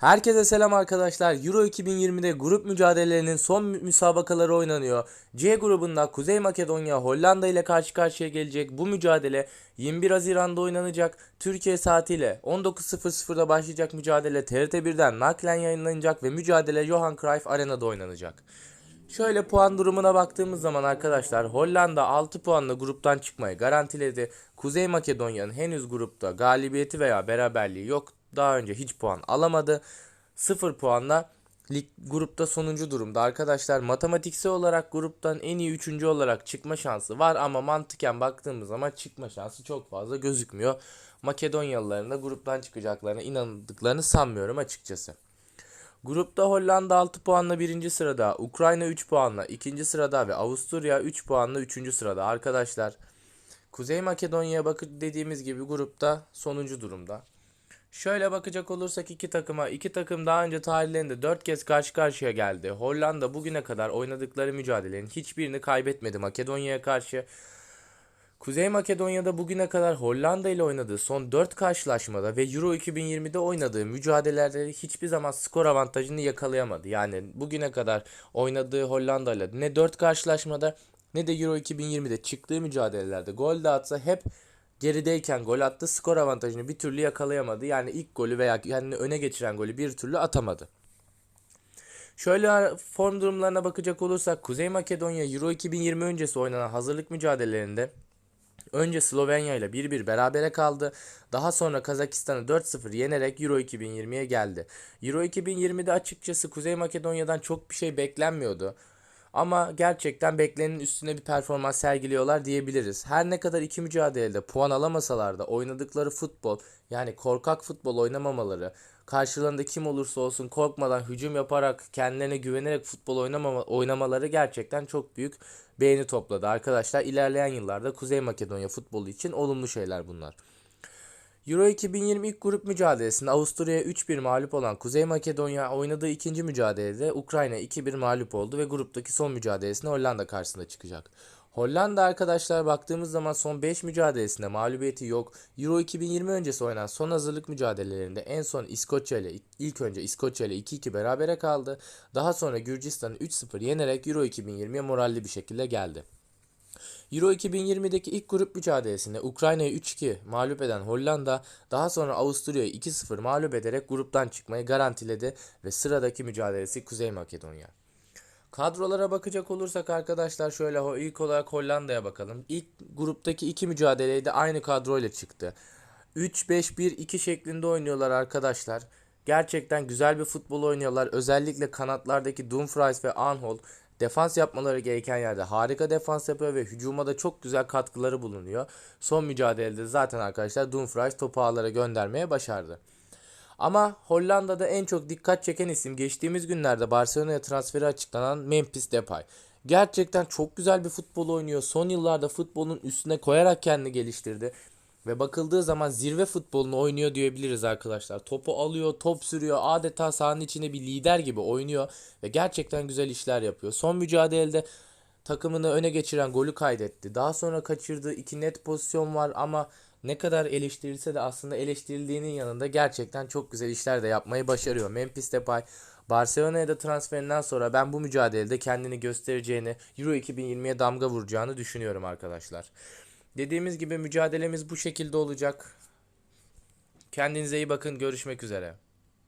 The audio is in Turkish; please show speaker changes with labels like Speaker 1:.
Speaker 1: Herkese selam arkadaşlar. Euro 2020'de grup mücadelelerinin son mü- müsabakaları oynanıyor. C grubunda Kuzey Makedonya Hollanda ile karşı karşıya gelecek. Bu mücadele 21 Haziran'da oynanacak. Türkiye saatiyle 19.00'da başlayacak mücadele TRT1'den naklen yayınlanacak ve mücadele Johan Cruyff Arena'da oynanacak. Şöyle puan durumuna baktığımız zaman arkadaşlar Hollanda 6 puanla gruptan çıkmayı garantiledi. Kuzey Makedonya'nın henüz grupta galibiyeti veya beraberliği yok. Daha önce hiç puan alamadı. 0 puanla lig grupta sonuncu durumda. Arkadaşlar matematiksel olarak gruptan en iyi 3. olarak çıkma şansı var ama mantıken baktığımız zaman çıkma şansı çok fazla gözükmüyor. Makedonyalıların da gruptan çıkacaklarına inandıklarını sanmıyorum açıkçası. Grupta Hollanda 6 puanla 1. sırada, Ukrayna 3 puanla 2. sırada ve Avusturya 3 puanla 3. sırada. Arkadaşlar Kuzey Makedonya'ya bakın dediğimiz gibi grupta sonuncu durumda. Şöyle bakacak olursak iki takıma, iki takım daha önce tarihlerinde 4 kez karşı karşıya geldi. Hollanda bugüne kadar oynadıkları mücadelenin hiçbirini kaybetmedi Makedonya'ya karşı. Kuzey Makedonya'da bugüne kadar Hollanda ile oynadığı son 4 karşılaşmada ve Euro 2020'de oynadığı mücadelelerde hiçbir zaman skor avantajını yakalayamadı. Yani bugüne kadar oynadığı Hollanda ile ne 4 karşılaşmada ne de Euro 2020'de çıktığı mücadelelerde gol de atsa hep gerideyken gol attı. Skor avantajını bir türlü yakalayamadı. Yani ilk golü veya kendini öne geçiren golü bir türlü atamadı. Şöyle form durumlarına bakacak olursak Kuzey Makedonya Euro 2020 öncesi oynanan hazırlık mücadelelerinde Önce Slovenya ile 1-1 berabere kaldı. Daha sonra Kazakistan'ı 4-0 yenerek Euro 2020'ye geldi. Euro 2020'de açıkçası Kuzey Makedonya'dan çok bir şey beklenmiyordu. Ama gerçekten beklenenin üstüne bir performans sergiliyorlar diyebiliriz. Her ne kadar iki mücadelede puan alamasalar da oynadıkları futbol yani korkak futbol oynamamaları, karşılarında kim olursa olsun korkmadan hücum yaparak kendilerine güvenerek futbol oynamama, oynamaları gerçekten çok büyük beğeni topladı. Arkadaşlar ilerleyen yıllarda Kuzey Makedonya futbolu için olumlu şeyler bunlar. Euro 2020 ilk grup mücadelesinde Avusturya'ya 3-1 mağlup olan Kuzey Makedonya oynadığı ikinci mücadelede Ukrayna 2-1 mağlup oldu ve gruptaki son mücadelesinde Hollanda karşısında çıkacak. Hollanda arkadaşlar baktığımız zaman son 5 mücadelesinde mağlubiyeti yok. Euro 2020 öncesi oynanan son hazırlık mücadelelerinde en son İskoçya ile ilk önce İskoçya ile 2-2 berabere kaldı. Daha sonra Gürcistan'ı 3-0 yenerek Euro 2020'ye moralli bir şekilde geldi. Euro 2020'deki ilk grup mücadelesinde Ukrayna'yı 3-2 mağlup eden Hollanda daha sonra Avusturya'yı 2-0 mağlup ederek gruptan çıkmayı garantiledi ve sıradaki mücadelesi Kuzey Makedonya. Kadrolara bakacak olursak arkadaşlar şöyle ilk olarak Hollanda'ya bakalım. İlk gruptaki iki mücadeleyi de aynı kadroyla çıktı. 3-5-1-2 şeklinde oynuyorlar arkadaşlar. Gerçekten güzel bir futbol oynuyorlar. Özellikle kanatlardaki Dumfries ve Anhold defans yapmaları gereken yerde harika defans yapıyor ve hücuma da çok güzel katkıları bulunuyor. Son mücadelede zaten arkadaşlar Dumfries topu ağlara göndermeye başardı. Ama Hollanda'da en çok dikkat çeken isim geçtiğimiz günlerde Barcelona'ya transferi açıklanan Memphis Depay. Gerçekten çok güzel bir futbol oynuyor. Son yıllarda futbolun üstüne koyarak kendini geliştirdi. Ve bakıldığı zaman zirve futbolunu oynuyor diyebiliriz arkadaşlar. Topu alıyor, top sürüyor. Adeta sahanın içinde bir lider gibi oynuyor. Ve gerçekten güzel işler yapıyor. Son mücadelede takımını öne geçiren golü kaydetti. Daha sonra kaçırdığı iki net pozisyon var ama ne kadar eleştirilse de aslında eleştirildiğinin yanında gerçekten çok güzel işler de yapmayı başarıyor. Memphis Depay Barcelona'ya da transferinden sonra ben bu mücadelede kendini göstereceğini, Euro 2020'ye damga vuracağını düşünüyorum arkadaşlar. Dediğimiz gibi mücadelemiz bu şekilde olacak. Kendinize iyi bakın. Görüşmek üzere.